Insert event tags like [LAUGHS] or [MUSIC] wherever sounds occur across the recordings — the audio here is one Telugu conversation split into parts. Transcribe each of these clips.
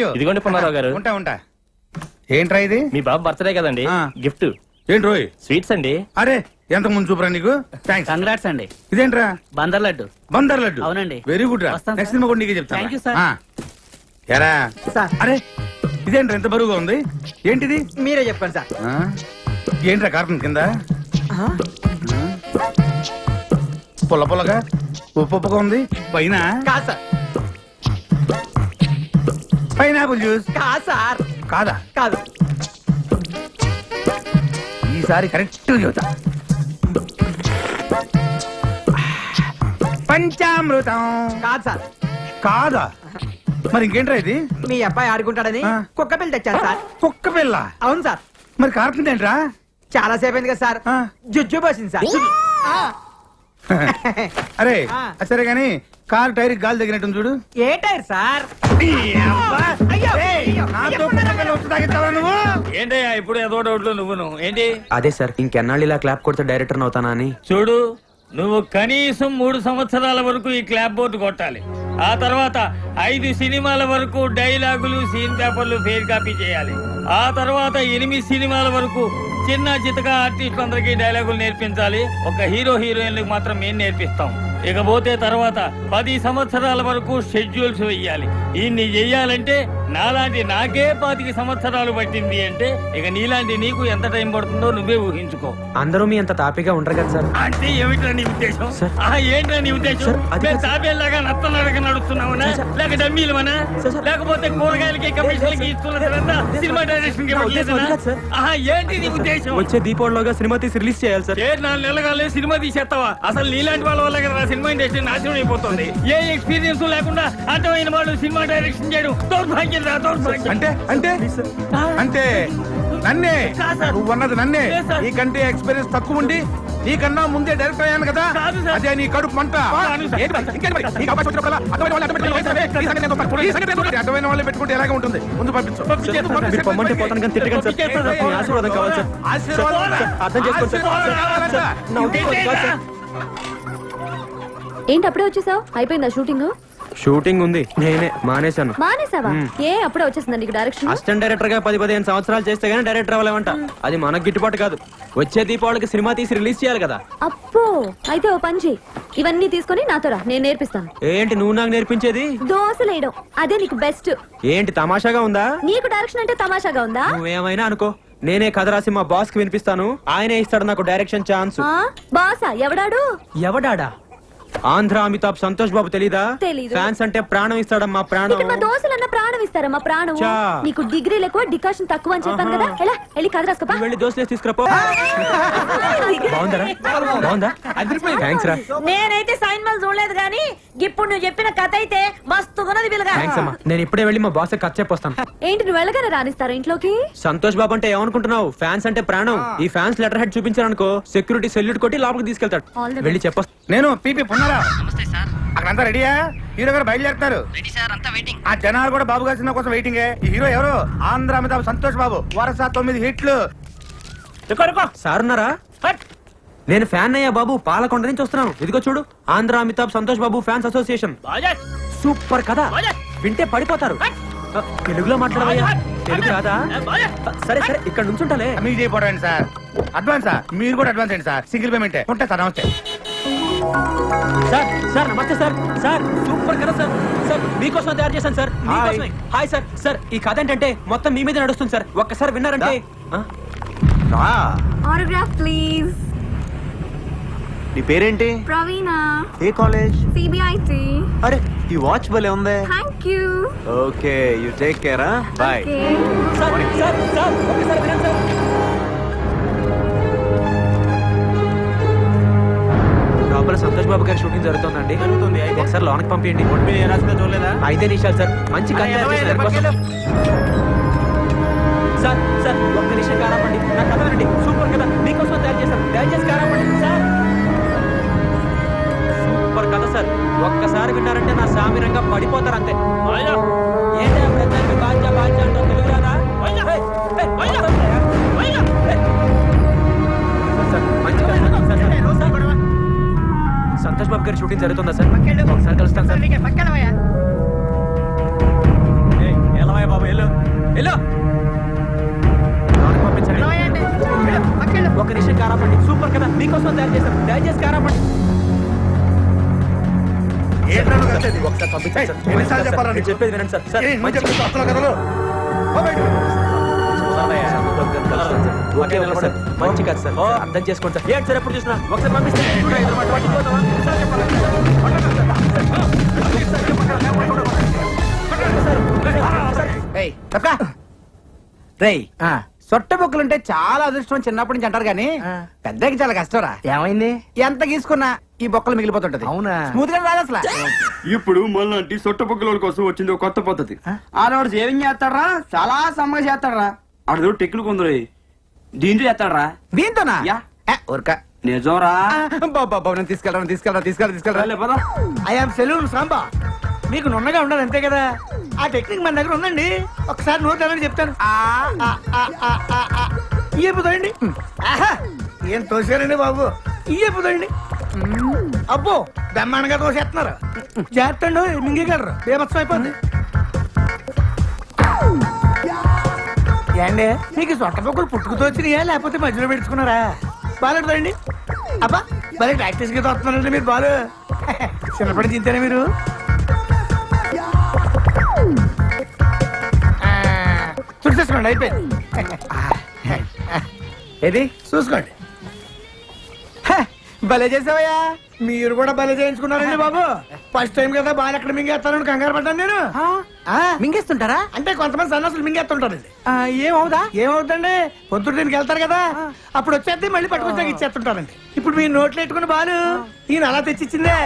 యూ ఇదిగోండి పుల్లారావు గారు. ఉంటా ఉంటా. ఏంట్రా ఇది? మీ బాబు బర్త్డే కదండి. ఆ. గిఫ్ట్ ఏంటి రోయ్? స్వీట్స్ అండి. అరే ఎంత ముందు చూపురా నీకు? థ్యాంక్స్ కంగ్రాట్స్ అండి. ఇదేంట్రా? బందర్ లడ్డు. బందర్ లడ్డు. అవునండి. వెరీ గుడ్ రా. వస్తాను నెక్స్ట్ సార్. సినిమా కూడా నీకే చెప్తాను Thank you, sir. ఎరా? సార్. అరే ఇదేంట్రా ఎంత బరువుగా ఉంది? ఏంటిది? మీరే చెప్పండి సార్. ఆ? ఏంట్రా కార్టన్ కింద? పుల్ల పుల్లగా ఉప్పు ఉప్పుగా ఉంది? పైన? కాదు సార్. Pineapple juice. కాదు సార్. కాదా? కాదు. ఈసారి కరెక్ట్ చెబుతా. పంచామృతం. కాదు సార్. కాదా? మరి ఇంకేంట్రా ఇది? మీ అబ్బాయి ఆడుకుంటాడని ఆ. కుక్క పిల్ల తెచ్చాను సార్. కుక్క పిల్ల? అవును సార్. మరి కార్టన్ ఏంట్రా? చాలా సేపు అయింది కదా సార్. ఆ. జుజ్జు పోసింది సార్. ఆ. అరే ఆ. అది సరే గాని కారు టైర్ గాలి తగినట్టు చూడు. ఏ టైర్ సార్? నువ్వు? ఏంటయ్యా ఇప్పుడు ఏదో డౌట్లు నువ్వును. ఏంటి? అదే సార్ ఇంకెన్నాళ్ళు ఇలా క్లాప్ కొడితే డైరెక్టర్ అవుతానా అని. చూడు నువ్వు కనీసం మూడు సంవత్సరాల వరకు ఈ క్లాప్ బోర్డు కొట్టాలి. ఆ తర్వాత ఐదు సినిమాల వరకు డైలాగులు సీన్ పేపర్లు ఫెయిర్ కాపీ చేయాలి. ఆ తర్వాత ఎనిమిది సినిమాల వరకు చిన్న చితక ఆర్టిస్టులందరికీ డైలాగులు నేర్పించాలి. ఒక హీరో హీరోయిన్లకు మాత్రం మేము నేర్పిస్తాం. ఇకపోతే తర్వాత పది సంవత్సరాల వరకు షెడ్యూల్స్ వెయ్యాలి. ఇన్ని చెయ్యాలంటే నాలాంటి నాకే పాతిక సంవత్సరాలు పట్టింది అంటే ఇక నీలాంటి నీకు ఎంత టైం పడుతుందో నువ్వే ఊహించుకో. అందరూ మీ అంత తాపిగా ఉండరు కదా సార్? అంటే ఏమిట్రా నీ ఉద్దేశం. ఆ ఏంట్రా నీ ఉద్దేశం? మేము. తాబేలాగా నత్తలాగా నడుస్తున్నామనా లేక డమ్మీలమనా? Sir, sir. లేకపోతే కూరగాయలకి కమిషన్లకి ఇస్తున్నదంతా సినిమా డైరెక్షన్. ఆహా, ఏంటి నీ ఉద్దేశం? వచ్చే దీపావళిలోగా సినిమా తీసి రిలీజ్ చేయాలి సార్. ఏ నాలుగు నెలగాలే సినిమా తీసేస్తావా? అసలు నీలాంటి వాళ్ళ వల్ల కదా సినిమా ఇండస్ట్రీ నాశనం అయిపోతుంది. ఏ ఎక్స్పీరియన్స్ లేకుండా అర్థమైన వాళ్ళు సినిమా డైరెక్షన్ చేయడం దౌర్భాగ్యం రా దౌర్భాగ్యం. అంటే అంటే అంటే నన్నే. నువ్వు అన్నది నన్నే. నీకంటే ఎక్స్పీరియన్స్ తక్కువ ఉండి నీకన్నా ముందే డైరెక్టర్ అయ్యాను కదా. అదే నీ కడుపు మంట. అర్థమైన వాళ్ళు వాళ్ళు పెట్టుకుంటే ఎలాగే ఉంటుంది? ముందు పంపించు. ఆశీర్వాదం కావాలి అర్థం చేసుకోండి ఏంటి అప్పుడే వచ్చేసావు? అయిపోయిందా షూటింగ్? షూటింగ్ ఉంది. నేనే మానేశాను. మానేసావా ఏ అప్పుడే వచ్చేసిందా నీకు డైరెక్షన్ అసిస్టెంట్ డైరెక్టర్గా పది పదిహేను సంవత్సరాలు చేస్తే గానీ డైరెక్టర్ అవ్వలేమంట. అది మనకు గిట్టుబాటు కాదు. వచ్చే దీపావళికి సినిమా తీసి రిలీజ్ చేయాలి కదా. అప్పో! అయితే ఓ పని చెయ్యి. ఇవన్నీ తీసుకొని నాతో రా. నేను నేర్పిస్తాను. ఏంటి నువ్వు నాకు నేర్పించేది? దోశలు వేయడం. అదే నీకు బెస్ట్ ఏంటి తమాషాగా ఉందా? నీకు డైరెక్షన్ అంటే తమాషాగా ఉందా? నువ్వేమైనా అనుకో. నేనే కథ రాసి మా బాస్కి వినిపిస్తాను. ఆయనే ఇస్తాడు నాకు డైరెక్షన్ ఛాన్స్? బాసా ఎవడాడు? ఎవడాడా? ఆంధ్ర అమితాబ్ సంతోష్ బాబు తెలీదా? తెలీదు. ఫ్యాన్స్ అంటే ప్రాణం ఇస్తాడమ్మా ప్రాణం? ఇక్కడ మా దోశలన్న ప్రాణం ఇస్తారా మా ప్రాణం? చా. నీకు డిగ్రీలు ఎక్కువ డికాషన్ తక్కువ అని చెప్పాను కదా. ఎలా? వెళ్ళి కథ రాసుకోపా నువ్వు వెళ్ళి దోశలేసి తీసుకురాపో బాగుందరా? బాగుందా? థ్యాంక్స్ రా. నేనైతే సైన్మల్ చూడలేదు కానీ ఇప్పుడు నువ్వు చెప్పిన కథ అయితే మస్తున్నది పిల్లగా థ్యాంక్స్ అమ్మా. నేను ఇప్పుడే వెళ్ళి మా బాస్ కట్ చెప్పొస్తాను ఏంటి నువ్వు వెళ్ళగానే రానిస్తారా ఇంట్లోకి? సంతోష్ బాబు అంటే ఏమనుకుంటున్నావు? ఫ్యాన్స్ అంటే ప్రాణం. ఈ ఫ్యాన్స్ లెటర్ హెడ్ చూపించారనుకో సెక్యూరిటీ సెల్యూట్ కొట్టి లోపలికి తీసుకెళ్తాడు. All the వెళ్ళి చెప్పొస్తా. నేను పీపీ పున్నారా అక్కడంతా రెడీయా? హీరో గారు బయలుదేరుతారు ఆ జనాలు కూడా బాబు గారి సినిమా కోసం వెయిటింగ్. ఈ హీరో ఎవరు? ఆంధ్ర అమితాబ్ సంతోష్ బాబు. వరుస తొమ్మిది హిట్లు. సార్ ఉన్నారా? నేను ఫ్యాన్ అయ్యా బాబు. పాలకొండ నుంచి వస్తున్నాను. ఇదిగో చూడు. Andhra Amitabh Santosh Babu fans association. Super కదా. వింటే పడిపోతారు. తెలుగులో మాట్లాడవయ్యా. తెలుగు రాదా? సరే సరే ఇక్కడ నుంచుంటాలే. మీకు చేయకపోవడం సార్. అడ్వాన్సా మీరు కూడా అడ్వాన్స్ అండి సార్. Single payment. ఉంటా సార్ నమస్తే. సార్ సార్ నమస్తే సార్. సార్ సూపర్ కదా సార్. సార్ మీకోసం తయారు చేశాను సార్. మీకోసమే. Hi sir. సార్ ఈ కథ ఏంటంటే మొత్తం మీ మీద నడుస్తుంది సార్. ఒక్కసారి విన్నారంటే? ఆటోగ్రాఫ్ ప్లీజ్ నీ పేరేంటి? ప్రవీణ. ఏ కాలేజ్? సిబిఐటి అరే ఈ వాచ్ భలే ఉందే. Thank you okay you take care bye sir sir sir ఒక్కసారి వినండి సార్. లోపల సంతోష్ బాబు గారి షూటింగ్ జరుగుతుందండి. జరుగుతుంది. ఒకసారి లోనకి పంపించండి చూడలేదా ఐదే నిమిషాలు సార్ మంచి కథ తయారు చేశారు. దానికోసం. సార్ సార్ ఒక్క నిమిషం కారాపండి. నా కథ వినండి. సూపర్ కదా మీకోసం తయారు చేశాను దయచేసి కారాపండి. సార్! సూపర్ కథ సార్. ఒక్కసారి విన్నారంటే నా సామిరంగా పడిపోతారు అంతే. ఏంటి ఆ ప్రజలకి బాధ్య బాధ్య అంటూ తెలుగు రాదా సంతోష్ బాబు గారి షూటింగ్ జరుగుతుందా సార్? ఒకసారి కలుస్తాను సార్. వెళ్ళు. లోనికి పంపించండి. ఒక నిమిషం కారాపండి. సూపర్ కదా. మీకోసం తయారు చేశాం. దయచేసి కారాపండి? ఒకసారి పంపించండి? చెప్పేది వినండి సార్. Sir okay sir? మంచి కాదు సార్? అర్థం చేసుకోండి సార్ ఏంటి సార్ ఎప్పుడు చూసినా? ఒకసారి పంపిస్తే సొట్ట బొక్కులుంటే చాలా అదృష్టం చిన్నప్పటి నుంచి అంటారు కానీ పెద్దకి చాలా కష్టంరా. ఏమైంది? ఎంత గీసుకున్నా ఈ బొక్కలు మిగిలిపోతుంటది. అవునా? స్మూత్గా రాదు అసలు. ఇప్పుడు మళ్ళీ సొట్ట పొక్కుల కోసం వచ్చింది ఒక కొత్త పద్ధతి. ఆడవాడు సేవింగ్ చేస్తాడరా? చాలా సమ్మగా చేస్తాడరా. ఆడదో టెక్నిక్ కొందరు. దీంతో చేస్తాడరా. దీంతోనా? యా. ఏ, ఊరక. నిజంరా. బాబా నేను తీసుకెళ్ళరా తీసుకెళ్ళరా తీసుకెళ్ళరా తీసుకెళ్ళరా పద. I'm salon Samba. మీకు నున్నగా ఉండదు అంతే కదా? ఆ టెక్నిక్ మన దగ్గర ఉందండి. ఒకసారి నోట్ అని చెప్తాను. ఆ, ఆ, ఆ, ఆ, ఆ, ఆ. ఈ చెప్పుదండి ఏం తోసారండి బాబు? ఈ చెప్పుదండి అబ్బో బ్రహ్మాండంగా తోసేస్తున్నారు. చేస్తండు మింగగలరు బేమత్సం అయిపోద్ది. ఏండి? మీకు సొట్ట పొక్కులు పుట్టుకుతో వచ్చినాయా? లేకపోతే మధ్యలో పెట్టుకున్నారా? బాగాలేదండి అబ్బా భలే ప్రాక్టీస్గా వస్తున్నారండి మీరు బాలు. [LAUGHS] చిన్నప్పటి తింటారా మీరు? చూసేసుకోండి అయిపోయింది. ఏది? చూసుకోండి. భలే చేసావయ్యా. మీరు కూడా భలే చేయించుకున్నారండి [LAUGHS] బాబు. ఫస్ట్ టైం కదా బాగా ఎక్కడ మింగేస్తానని కంగారు పడ్డాను నేను. మింగేస్తుంటారా? అంటే కొంతమంది సన్నాసులు మింగేస్తుంటారండి. ఏమవుదా? ఏమవుతుందండి? పొద్దున్న దీనికి వెళ్తారు కదా. అప్పుడు వచ్చేది మళ్ళీ పట్టుకొచ్చాక ఇచ్చేస్తుంటారండి. ఇప్పుడు మీ నోట్లు పెట్టుకుని బాలు ఈయన అలా తెచ్చిచ్చిందే.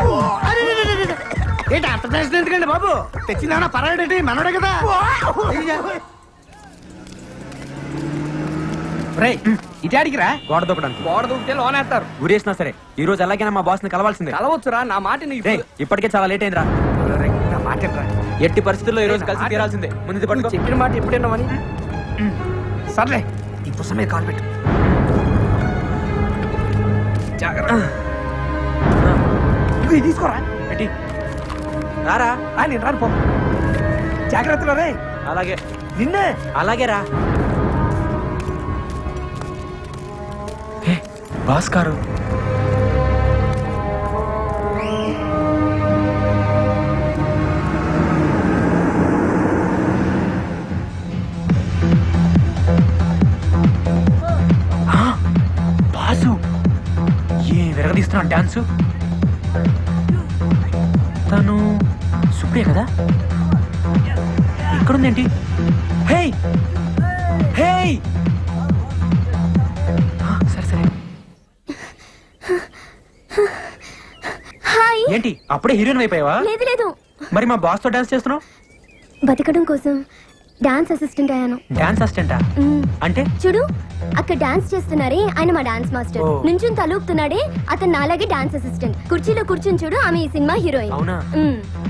ఏంటి అంత టెన్షన్ ఎందుకండి బాబు? తెచ్చిందా పర్వాలేంటి మనోడే కదా. గోడ గోడ దూకితే లోనేస్తారు. ఊరేసినా సరే ఈ రోజు ఎలాగైనా మా బాస్ని కలవాల్సిందే. కలవచ్చురా నా మాట రేయ్, ఇప్పటికే చాలా లేట్ అయిందిరా. నా మాట? ఎట్టి పరిస్థితుల్లో ఈ రోజు కలిసి తీరాల్సిందే. ముందు ఇది పట్టుకో. నువ్వు చెప్పిన మాట ఎప్పుడేనామని సర్లే ఈ పుస్తకం మీద కాల్ పెట్టు. జాగ్రత్త. ఇదిగో ఇది తీసుకోరా. ఏంటి రారా. ఆ, నేను రాను పో. జాగ్రత్తగా రే. అలాగే. నిన్నే. అలాగే రా. భాస్కర్. బాసు. ఏ విరగదీస్తున్నాడు డాన్సు? తను సుప్రియ కదా? ఇక్కడుందేంటి? అప్పుడే హీరోయిన్ అయిపోయావా? లేదు లేదు. మరి మా బాస్తో డాన్స్ చేస్తున్నావు? బతకడం కోసం డాన్స్ అసిస్టెంట్ అయ్యాను. డాన్స్ అసిస్టెంటా. అంటే? చూడు అక్కడ డాన్స్ చేస్తున్నారే ఆయన మా డాన్స్ మాస్టర్. నుంచుని తలూపుతున్నాడే అతను నాలాగే డాన్స్ అసిస్టెంట్ కుర్చీలో కూర్చుని చూడు ఆమె ఈ సినిమా హీరోయిన్. అవునా?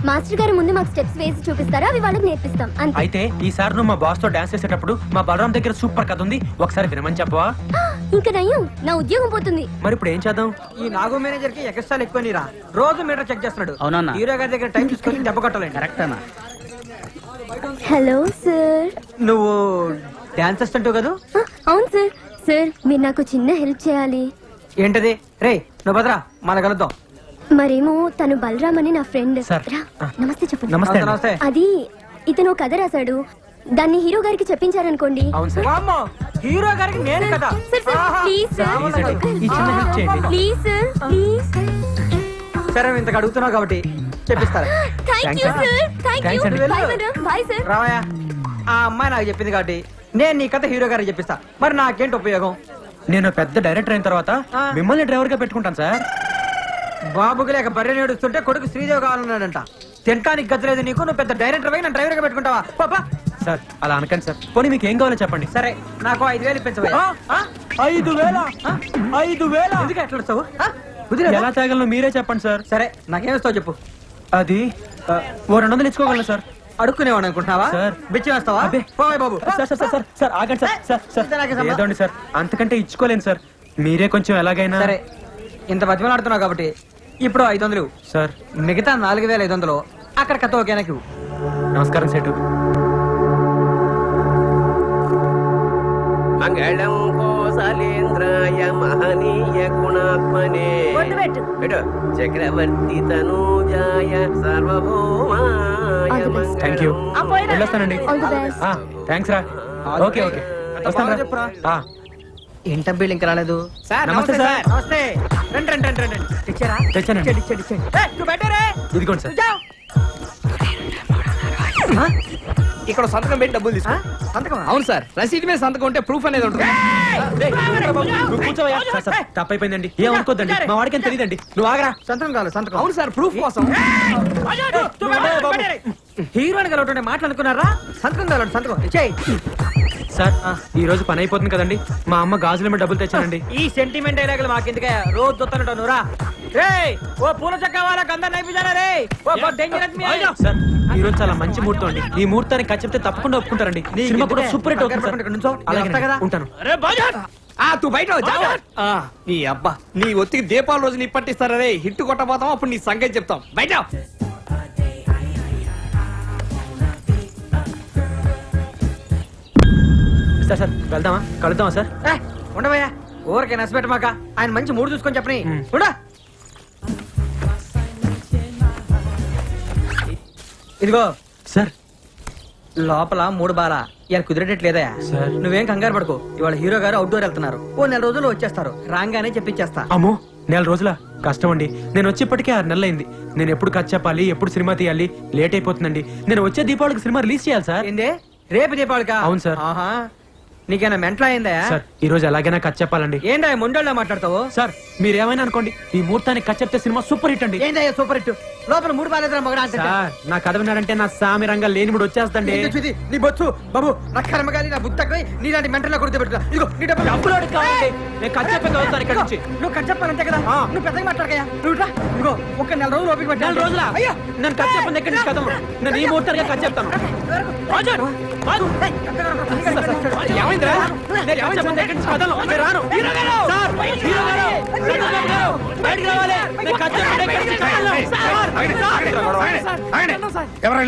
మాస్టర్ గారు ముందు మాకు స్టెప్స్ వేసి చూపిస్తారా అవి వాళ్ళకి నేర్పిస్తాం. అయితే ఈసారి నువ్వు మా బాస్తో డాన్స్ చేసేటప్పుడు మా బలరాం దగ్గర సూపర్ కథ ఉంది ఒకసారి వినమని చెప్పవా? ఇంకా నయ్యం నా ఉద్యోగం పోతుంది. మరి ఇప్పుడు ఏం చేద్దాం? ఈ నాగో మేనేజర్కి ఎక్స్ట్రాలు ఎక్కువ నీరా? రోజు మీటర్ చెక్ చేస్తున్నాడు. అవునన్నా. హీరో గారి దగ్గర టైం చూసుకొని దెబ్బ కొట్టాలండి. కరెక్ట్ అన్న. హలో సార్ నువ్వు డాన్స్ అసిస్టెంట్ కదా? అవును సార్ సార్ మీరు నాకు చిన్న హెల్ప్ చేయాలి. ఏంటది? రే నువ్వు భద్రా మన కలుద్దాం. మరేమో తను బలరామ్ అని నా ఫ్రెండ్. నమస్తే చెప్పండి. నమస్తే అది ఇతను కథ రాశాడు. దాన్ని హీరో గారికి చెప్పించారనుకోండి. అవును సార్ వామ్మో, హీరో గారికి నేను కదా. ప్లీజ్ ప్లీజ్ సార్ ప్లీజ్ సరే నువ్వు ఇంతకు అడుగుతున్నావు కాబట్టి చెప్పిస్తారా? Thank you sir thank you Thanks అండి. బాయ్ మేడం బాయ్ సార్ రావయ్యా ఆ అమ్మాయి నాకు చెప్పింది కాబట్టి నేను నీ కథ హీరో గారికి చెప్పిస్తా. మరి నాకేంటి ఉపయోగం? నేను పెద్ద డైరెక్టర్ అయిన తర్వాత. మిమ్మల్ని డ్రైవర్గా పెట్టుకుంటాను సార్. బాబుకి లేక బర్రె నేడుస్తుంటే కొడుకు శ్రీదేవి కావాలన్నాడంట. తినడానికి గతి నీకు నువ్వు పెద్ద డైరెక్టర్ పోయి నన్ను డ్రైవర్గా పెట్టుకుంటావా పాపా సార్ అలా అనకండి సార్. పోనీ మీకు ఏం కావాలో చెప్పండి. సరే నాకు ఐదు వేలు ఇప్పించవయ్యా. ఐదు వేల? ఐదు వేల? ఎందుకు ఎట్లా? ఎలా తేగలను మీరే చెప్పండి సార్. సరే నాకేమిస్తావు చెప్పు. అది ఓ రెండు వందలు ఇచ్చుకోగలను సార్. అడుక్కునేవాడు అనుకుంటున్నావా? సార్. బిచ్చి. పోయ్ బాబు. Sir sir sir sir sir ఆగండి సార్ సార్ సార్. నాకే సార్. అంతకంటే ఇచ్చుకోలేను సార్. మీరే కొంచెం ఎలాగైనా. సరే ఇంత బతిమలాడుతున్నావు కాబట్టి ఇప్పుడు ఐదు వందలు. సార్. మిగతా నాలుగు వేల ఐదు వందలు అక్కడ కథ ఓకేనాకి నమస్కారం సేటు. మంగళం కోసలేంద్రాయ మహనీయ గుణాత్మనే. చక్రవర్తి తనూజాయ సార్వభౌమాయ థ్యాంక్ యూ. వెళ్ళొస్తానండి. థ్యాంక్స్ రా. Okay okay. ఇంకా రాలేదు. సార్ నమస్తే సార్. నమస్తే. రండి రండి రండి రండి. తెచ్చారా? తెచ్చానండి. ఏయ్, నువ్వు పెట్టారే ఇదిగోండి సార్. ఇక్కడ సంతకం పెట్టి డబ్బులు తీసుకో. సంతకం అవును సార్. రసీదు మీద సంతకం ఉంటే ప్రూఫ్ అనేది ఉంటుంది. తప్పైపోయిందండి. ఏమనుకోద్దండి మా వాడికి ఏం తెలియదండి? నువ్వు ఆగరా. సంతకం కావాలి సంతకం. అవును సార్ ప్రూఫ్ కోసం. హీరోని కలవటంటే మాట్లాడుకున్నారా? సంతకం కావాలి సంతకం. ఇచ్చేయి సార్ ఈ రోజు పని అయిపోతుంది కదండి. మా అమ్మ గాజుల మీద డబ్బులు తెచ్చానండి. ఈ సెంటిమెంట్ డైలాగులు మాకెందుకే రోజు చూస్తాను నువ్వురా రే. ఓ పూల చక్క వాళ్ళకి అందరు రే? ఓ డేంజరస్ మీ సార్ ఈ రోజు చాలా మంచి ముహూర్తం అండి ఈ ముహూర్తానికి ఖర్చు చెప్తే తప్పకుండా ఒప్పుకుంటారండి. సినిమా కూడా సూపర్ హిట్ అవుతుంది సార్. అలాగే ఉంటాను. ఆ తూ బయట నీ అబ్బా నీ ఒత్తికి దీపాల రోజు నీ పట్టిస్తారా రే? హిట్ కొట్టబోతాం అప్పుడు నీ సంగతి చెప్తాం. బయట. సార్ సార్ వెళ్దామా? కలుద్దామా సార్? ఏ, ఉండవయ్యా. ఊరికే నచ్చబెట్టమాక ఆయన మంచి మూడు చూసుకొని చెప్పని. ఉండా. ఇదిగో. సార్. లోపల మూడు బాల. ఇలా కుదిరేటట్లేదా సార్. నువ్వేం కంగారు పడుకో. ఇవాళ హీరో గారు అవుట్డోర్ వెళ్తున్నారు. ఓ నెల రోజులు వచ్చేస్తారు. రాగానే చెప్పించేస్తా అమ్మో నెల రోజుల? కష్టం అండి. నేను వచ్చేప్పటికే ఆరు నెలలు అయింది నేను ఎప్పుడు ఖర్చు చెప్పాలి ఎప్పుడు సినిమా తీయాలి లేట్ అయిపోతుందండి. నేను వచ్చే దీపావళికి సినిమా రిలీజ్ చేయాలి సార్. ఏంది? రేపు దీపావళికా? అవును సార్. ఆహా. నీకేనా మెంటల్ అయిందా? సార్ ఈ రోజు ఎలాగైనా ఖర్చు చెప్పాలండి. ఏందా మొండోళ్ళ మాట్లాడతావు? సార్ మీరు ఏమైనా అనుకోండి ఈ ముహూర్తానికి ఖర్చు చెప్తే సినిమా సూపర్ హిట్ అండి. ఏందయ్యా సూపర్ హిట్? లోపల మూడు బాలేదురా మగడా సార్ నా కథ విన్నాడంటే నా సామి రంగా లేని కూడా వచ్చేస్తండి? నీ బొచ్చు బాబు నా కర్మగాలి నా బుద్ధకై నీలాంటి మెంటల్ కొడితే పెట్టు ఇదిగో నీ డబ్బులు. డబ్బులు. నేను ఖర్చు చెప్పేది వస్తాను ఇక్కడ నుంచి. నువ్వు కట్ చెప్పాలంతే కదా. నువ్వు పెద్దగా మాట్లాడకయ్యా. నువ్వు ఇట్లా ఇదిగో ఒక నెల రోజులు ఓపిక పట్టు. నెల రోజుల? అయ్యా. నేను ఖర్చు చెప్పండి ఎక్కడి నుంచి కథం? నేను ఈ ముహూర్తానికి ఖర్చు చెప్తాను. రాను. సార్ హీరో గారు! బయటికి రావాలి నేను ఖర్చు చెప్పండి ఎక్కడి నుంచి కథం సార్ ఎవరు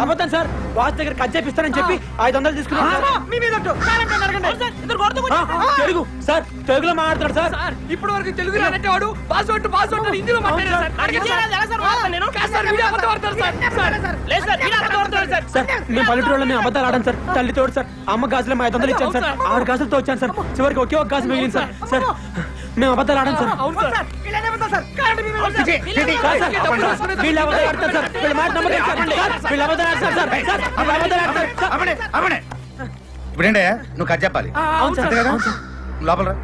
అబద్ధం సార్. వాచ్ దగ్గర ఖర్చు చేపిస్తానని చెప్పి ఐదు వందలు. మీ తెలుగు. సార్ తెలుగులో మాట్లాడతాడు సార్. ఇప్పుడు వరకు తెలుగు వాడు పాస్వర్డ్ పాస్వర్డ్ హిందీలో మాట్లాడారు సార్. అడిగారు సార్. సార్ మేము పల్లెటూరులో మేము అబద్ధాలు ఆడాం సార్. తల్లి తోడు సార్ అమ్మ గాజులు ఐదు వందలు ఇచ్చాను సార్. ఆరు గాజులతో వచ్చాను సార్. చివరికి ఒకే ఒక గాజు మిగిలింది సార్. సార్ మేము అబద్ధాలు ఆడాం సార్. ఇప్పుడేంటే నువ్వు కట్ చెప్పాలి. లోపల రా.